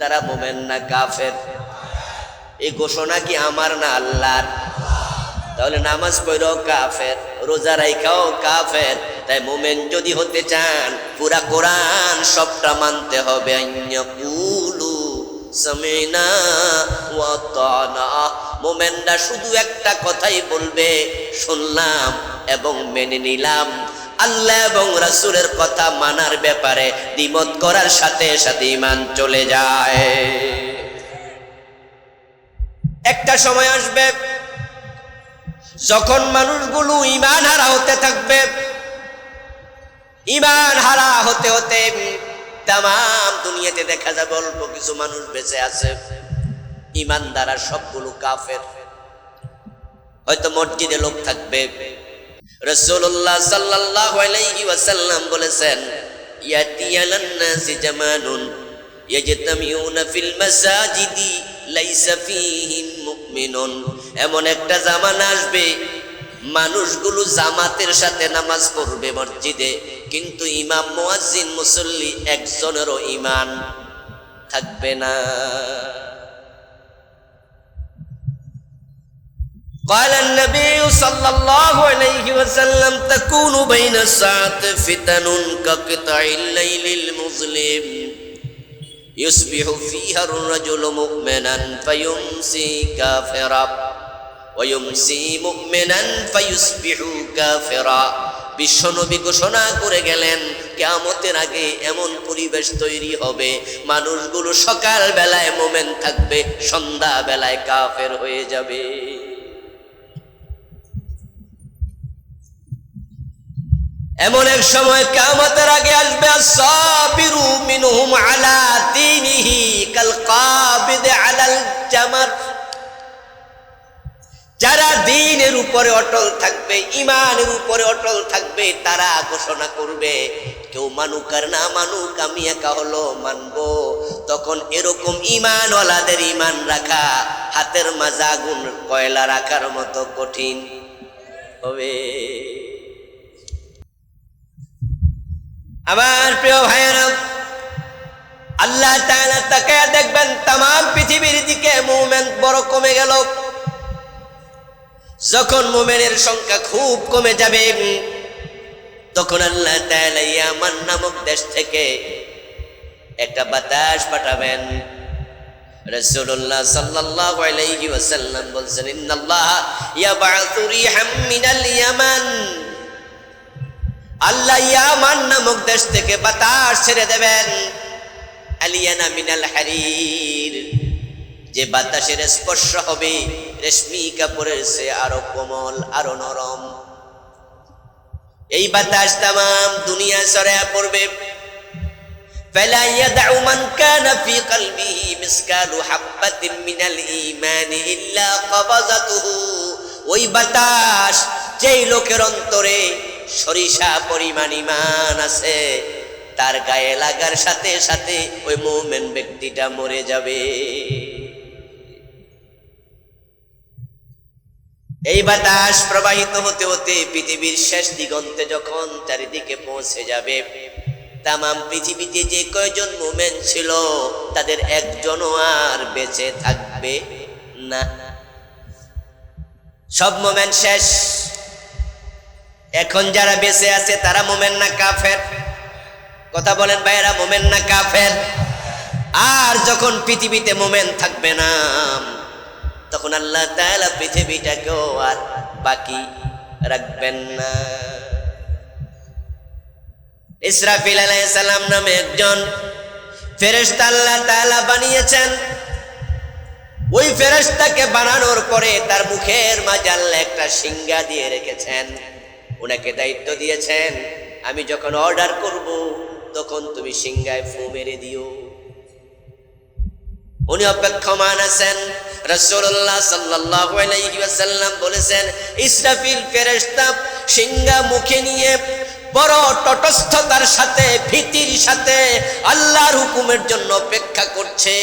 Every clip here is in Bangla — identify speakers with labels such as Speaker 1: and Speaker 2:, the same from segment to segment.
Speaker 1: তারা মোমেন না কাফের? এই ঘোষণা কি আমার না আল্লাহর? তাহলে নামাজ পড়াও কাফের, রোজা রাইখাও কাফের। তাই মোমেন যদি হতে চান, পুরা কোরআন সবটা মানতে হবে। মোমেনরা শুধু একটা কথাই বলবে, শুনলাম এবং মেনে নিলাম। আল্লাহ এবং রাসূলের কথা মানার ব্যাপারে দ্বিমত করার সাথে সাথে ইমান চলে যায়। একটা সময় আসবে যখন মানুষগুলো ইমান হারা হতে থাকবে। ইমান হারা হতে হতে তাম দুনিয়াতে দেখা যাবে অল্প কিছু মানুষ বেঁচে আছে। ইমান দ্বারা সবগুলো কাফের। হয়তো মসজিদে লোক থাকবে। রসুল্লাহ সাল্লাল্লাহু আলাইহি ওয়াসাল্লাম বলেছেন ইয়াতি আলান নাসি জামানুন ইয়াজতামিউনা ফিল মাসাজিদি লাইসা ফীহিম মুমিনুন। এমন একটা জামানা আসবে, মানুষগুলো জামাতের সাথে নামাজ পড়বে মসজিদে, কিন্তু ইমাম মুয়াজ্জিন মুসল্লি একজনেরও ইমান থাকবে না। قال النبي صلى الله عليه وسلم تكون بين الساعة فتن كقطع الليل المظلم يصبح فيها الرجل مؤمنا فيمسي كافرا ويمسي مؤمنا فيصبح كافرا বিশ্বনবী ঘোষণা করে গেলেন কেয়ামতের আগে এমন পরিবেশ তৈরি হবে মানুষগুলো সকাল বেলায় মোমেন থাকবে সন্ধ্যা বেলায় কাফের হয়ে যাবে এমন এক সময় কামতের আগে আসবে যারা দিনের উপরে অটল থাকবে ইমানের উপরে অটল থাকবে, তারা ঘোষণা করবে, কেউ মানুক আর না মানুক, আমি একা হলো মানবো। তখন এরকম ইমানওয়ালাদের ইমান রাখা, হাতের মাজা আগুন কয়লা রাখার মতো কঠিন হবে। আমার প্রিয় ভাইয়েরা, আল্লাহ তাকে দেখবেন তাম পৃথিবীর দিকে মুভমেন্ট বড় কমে গেল। যখন মোমেনের সংখ্যা খুব কমে যাবে, তখন আল্লাহ ইয়ামান নামক দেশ থেকে একটা বাতাস পাঠাবেন। রাসূলুল্লাহ সাল্লাল্লাহু আলাইহি ওয়াসাল্লাম বলছেন, ইন্নাল্লাহ মিনাল ইয়ামান। আল্লাহ ইয়ামান নামক দেশ থেকে বাতাস ছেড়ে দেবেন আলিয়ানা মিনাল হারির যে বাতাসের স্পর্শ হবে রেশমি কাপড়ের সে আরো কোমল আরো নরম এই বাতাস তাম দুনিয়া সরায়া পড়বে فلا يدع من كان في قلبه مثقال حبة من الإيمان إلا قبضته ওই বাতাস যেই লোকের অন্তরে সরিষা পরিমাণ ইমান আছে। তার গায়ে লাগার সাথে সাথে ওই মোমেন ব্যক্তিটা মরে যাবে। এই বাতাস প্রবাহিত হতে হতে পৃথিবীর শেষ দিগন্তে যখন চারিদিকে পৌঁছে যাবে, তামাম পৃথিবীতে যে কয়জন মোমেন ছিল, তাদের একজনও আর বেঁচে থাকবে না। সব মোমেন শেষ। এখন যারা বেঁচে আছে, তারা মোমেন না কাফের? কথা বলেন ভাইয়েরা, মোমেন না কাফের? আর যখন পৃথিবীতে মোমেন থাকবে না, তখন আল্লাহ তাআলা পৃথিবীটাকেও আর বাকি রাখবেন না। ইসরাফিল আলাইহিস সালাম নামে একজন ফেরেশতা আল্লাহ তাআলা বানিয়েছেন। ওই ফেরেশতাকে বানানোর পরে তার মুখের মাঝে আল্লাহ একটা সিংহা দিয়ে রেখেছেন। ওনাকে দায়িত্ব দিয়েছেন, আমি যখন অর্ডার করব, তখন তুমি সিংহায় ফু মেরে দিও। উনি অপেক্ষমান আছেন, রাসূলুল্লাহ সাল্লাল্লাহু আলাইহি ওয়াসাল্লাম বলেছেন, ইসরাফিল ফেরেশতা সিংহা মুখে নিয়ে বড় তটস্থতার সাথে, ভীতির সাথে আল্লাহর হুকুমের জন্য অপেক্ষা করছে।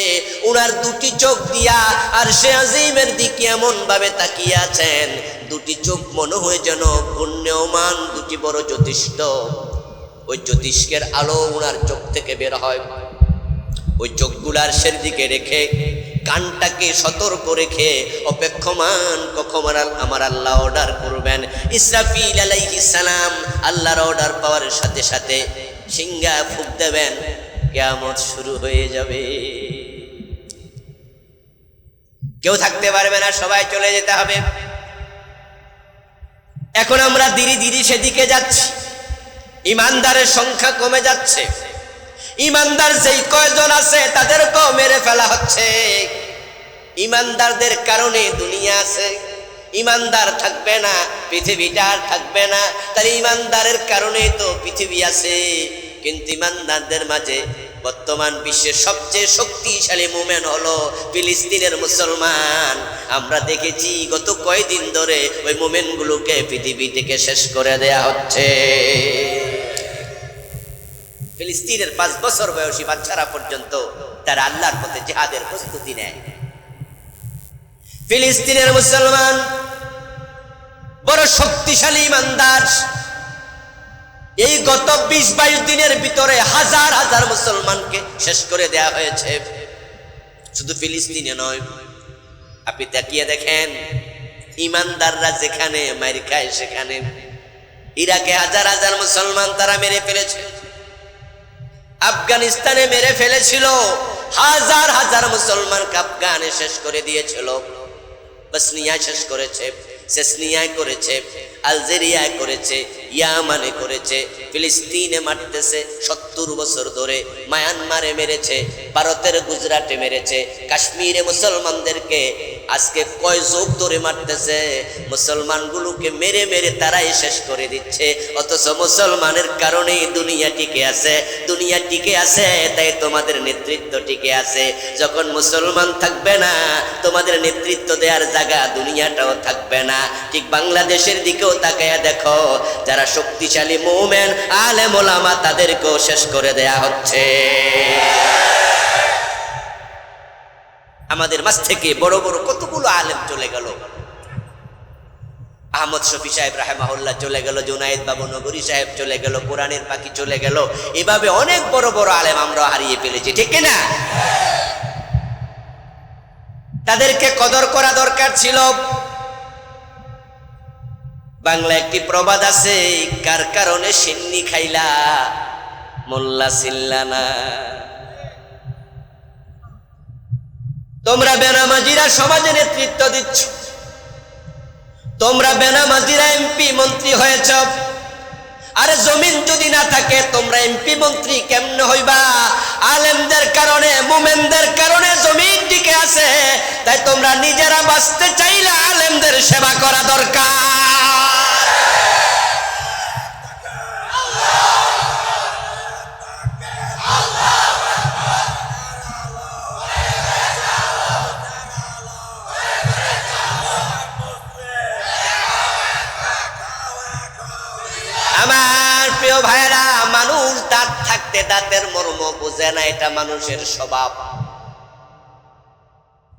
Speaker 1: উনার দুটি চোখ দিয়া আর সে আজিমের দিকে এমন ভাবে তাকিয়ে আছেন। দুটি চোখ মনে হয় যেন পুণ্যমান, দুটি বড় জ্যোতিষ্ঠ। ওই জ্যোতিষ্কের আলো উনার চোখ থেকে বের হয়। ওই চোখগুলার সেদিকে রেখে কানটাকে সতর্ক রেখে, অপেক্ষমান কখন আমার আল্লাহ অর্ডার করবেন? ইসরাফিল আলাইহিস সালাম আল্লাহর অর্ডার পাওয়ার সাথে সাথে সিংহা ফুক দেবেন। কেয়ামত শুরু হয়ে যাবে। কেউ থাকতে পারবে না, সবাই চলে যেতে হবে। এখন আমরা ধীরে ধীরে সেদিকে যাচ্ছি। ইমানদারের সংখ্যা কমে যাচ্ছে। ইমানদার যেই কয়জন আছে, তাদেরকেও মেরে ফেলা হচ্ছে। ইমানদারদের কারণে দুনিয়া আছে। ইমানদার থাকবে না, পৃথিবীটা আর থাকবে না। তার ইমানদারের কারণে তো পৃথিবী আছে। কিন্তু ইমানদারদের মাঝে বর্তমান বিশ্বের সবচেয়ে শক্তিশালী মুমেন হলো ফিলিস্তিনের মুসলমান। আমরা দেখেছি গত কয়দিন ধরে ওই মুমেনগুলোকে পৃথিবী থেকে শেষ করে দেয়া হচ্ছে। ফিলিস্তিনের পাঁচ বছর বয়সী বাচ্চারা পর্যন্ত তারা আল্লাহর পথে জেহাদের প্রস্তুতি নেয়। ফিলিস্তিনের মুসলমান বড় শক্তিশালী ইমানদার। এই গত বিশ বাইশ দিনের ভিতরে হাজার হাজার মুসলমানকে শেষ করে দেয়া হয়েছে। শুধু ফিলিস্তিনে নয়, আপনি তাকিয়ে দেখেন, ইমানদাররা যেখানে মারি খায় সেখানে, ইরাকে হাজার হাজার মুসলমান তারা মেরে ফেলেছে। আফগানিস্তানে মেরে ফেলেছিল, হাজার হাজার মুসলমানকে আফগানে শেষ করে দিয়েছিল। বসনিয়া শেষ করেছে, সেসনিয়ায় করেছে, আলজেরিয়ায় করেছে, ইয়ামানে করেছে, ফিলিস্তিনে মারতেছে, সত্তর বছর ধরে মায়ানমারে মেরেছে, ভারতের গুজরাটে মেরেছে, কাশ্মীরে মুসলমানদেরকে আজকে কয় যুগ ধরে মারতেছে, মুসলমানগুলোকে মেরে মেরে তারাই শেষ করে দিচ্ছে। অথচ মুসলমানের কারণেই দুনিয়া টিকে আছে, দুনিয়া টিকে আছে, তাই তোমাদের নেতৃত্ব টিকে আছে। যখন মুসলমান থাকবে না, তোমাদের নেতৃত্ব দেওয়ার জায়গা দুনিয়াটাও থাকবে না। ঠিক বাংলাদেশের দিকেও তাকায়া দেখো, যারা শক্তিশালী মোমেন, আলেম ওলামা তাদেরকেও শেষ করে দেয়া হচ্ছে। আমাদের মাছ থেকে বড় বড় কতগুলো আলেম চলে গেল। আহমদ শফি সাহেব রাহেমাহুল্লাহ চলে গেল, জুনায়েদ বাবু নগরী সাহেব চলে গেল, কোরআনের পাখি চলে গেল। এভাবে অনেক বড় বড় আলেম আমরা হারিয়ে ফেলেছি, ঠিক না তাদেরকে কদর করা দরকার ছিল। বাংলা একটি প্রবাদ আছে, কার কারণে সিন্নি খাইলা, মোল্লা সিল্লানা তোমরা বেনামাজিরা সমাজে নেতৃত্ব দিচ্ছ। তোমরা বেনামাজিরা এমপি মন্ত্রী হয়েছ। আরে জমিন যদি না থাকে, তোমরা এমপি মন্ত্রী কেমনে হইবা? আলেমদের কারণে, মুমেনদের কারণে জমিন টিকে আছে। তাই তোমরা নিজেরা বাঁচতে চাইলে আলেমদের সেবা করা দরকার। থাকতে দাঁতের মর্ম বোঝে না, এটা মানুষের স্বভাব।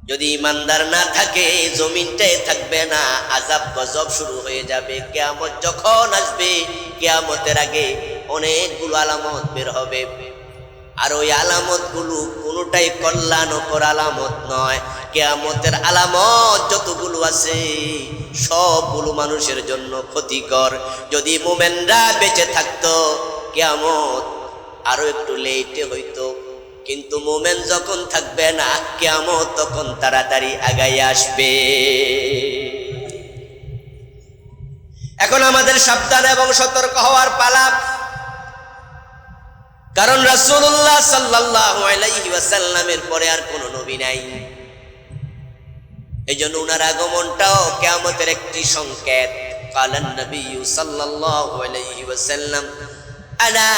Speaker 1: যদি ইমানদার না থাকে জমিনটাই থাকবে না, আজাব গজব শুরু হয়ে যাবে। কেয়ামত যখন আসবে, কেয়ামতের আগে অনেকগুলো আলামত বের হবে। আর ওই আলামতগুলো কোনোটাই কল্যাণকর আলামত নয়। কেয়ামতের আলামত যতগুলো আছে, সবগুলো মানুষের জন্য ক্ষতিকর। যদি মোমেনরা বেঁচে থাকতো, কেয়ামত আরও একটু লেটে হইতো। কিন্তু মোমেন যখন থাকবে না, কেয়ামত তখন তাড়াতাড়ি আগাই আসবে। এখন আমাদের সাবধান এবং সতর্ক হওয়ার পালা। কারণ আলাইহি ওয়াসাল্লামের পরে আর কোনো নবী নাই। এই জন্য উনার আগমনটাও কেয়ামতের একটি সংকেত। কালান নবী সাল্লাল্লাহু আলাইহি ওয়াসাল্লাম আনা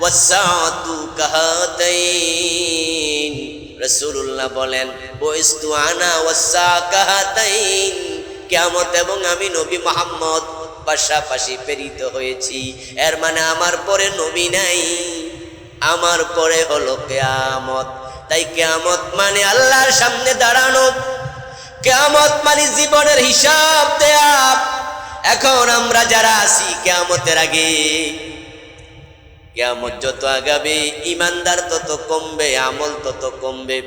Speaker 1: ওয়াসাতু কাহাতাইন রাসূলুল্লাহ বলেন বইস্তু আনা ওয়াসা কাহাতাইন কেয়ামত এবং আমি নবী মুহাম্মদ পাশাপাশি প্রেরিত হয়েছি। এর মানে আমার পরে নবী নাই। আমার পরে হলো কেয়ামত। তাই কেয়ামত মানে আল্লাহর সামনে দাঁড়ানো। কেয়ামত মানে জীবনের হিসাব দেয়া। এখন আমরা যারা আছি, কেয়ামতের আগে কেয়ামত যত আগাবে ইমানদার তত কমবে আমল তত কমবে।